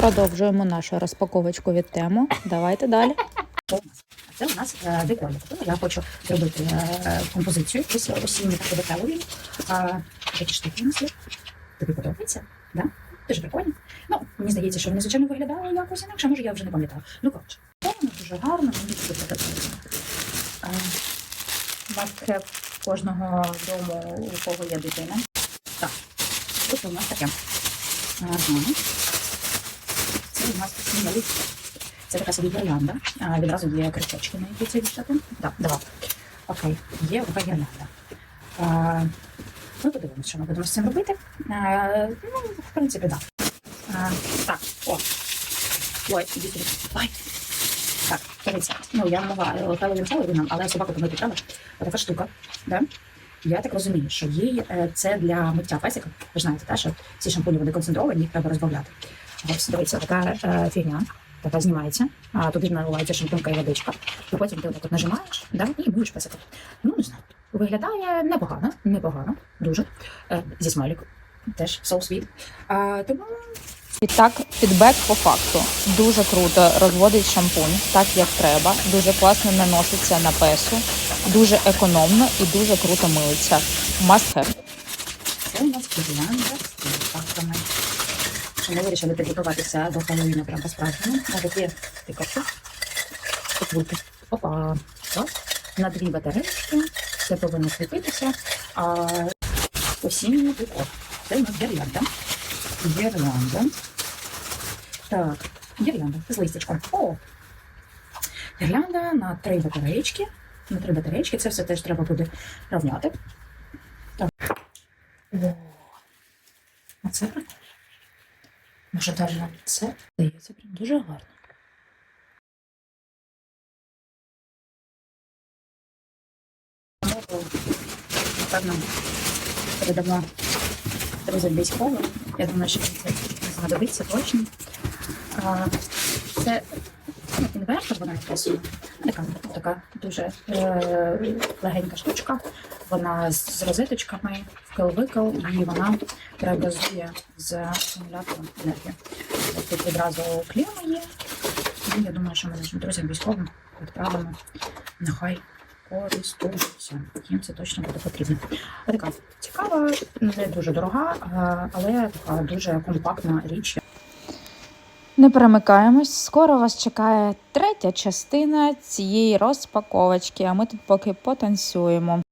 Продовжуємо нашу розпаковочку від тему. Давайте далі. Це у нас е, декор. Я хочу зробити е, композицію ось осінню таку деталові. Такі штуки. Тобі подобається? Да? Дуже прикольно. Ну, мені здається, що вони, звичайно, виглядали якось інакше, може я вже не пам'ятаю. Ну, коротше, воно дуже гарно, мені дуже подобається. Мастхев кожного дому, у кого є дитина. Так, ось у нас таке. Ага. У нас такі це така собі гірлянда. Відразу є крючочки, на які це вішати. Так, давай. Окей, є така гірлянда. Ми подивимося, що ми будемо з цим робити. Ну, в принципі, так. Так, о. Ой, іди сюди. Ой. Так, дивіться. Ну, я могла Хеллоуін Хеллоуіном, але собаку помити треба. Така штука. Да? Я так розумію, що їй е, це для миття песика. Ви знаєте, та, що ці шампуні вони концентровані, їх треба розбавляти. Ось, дивіться, така е, фігня. Така знімається, а туди наливається шампунька і водичка. І потім ти отак от нажимаєш да, і миєш песика. Ну, не знаю. Виглядає непогано, непогано, дуже. Е, зі смайликом. Теж sweet. А, тому І так, фідбек по факту. Дуже круто розводить шампунь, так як треба. Дуже класно наноситься на песу, дуже економно і дуже круто милиться. Must have. це у нас фактами. Ми вирішили підготуватися до Хеллоуіна прямо по-справжньому. На такі тикавки. Отвульки. Опа. Так. На дві батареїчки. Все повинно світитися. А осінній декор. Це у нас гірлянда. Гірлянда. Так, гірлянда з листячком. О! Гірлянда на три батареїчки. На три батареїчки. Це все теж треба буде рівняти. Так. О. А це Може, далі нам це здається прям дуже гарно. Напевно, передала друзям військовим. Я думаю, що це знадобиться точно. Це вона написана. Така, така дуже е, легенька штучка. Вона з, розеточками, вкл-викл, і вона преобразує з акумулятором енергію. Тут відразу кліма є. І я думаю, що ми нашим друзям військовим відправимо. Нехай користуються. Їм це точно буде потрібно. А така цікава, не дуже дорога, але така дуже компактна річ. Не перемикаємось. Скоро вас чекає третя частина цієї розпаковочки, а ми тут поки потанцюємо.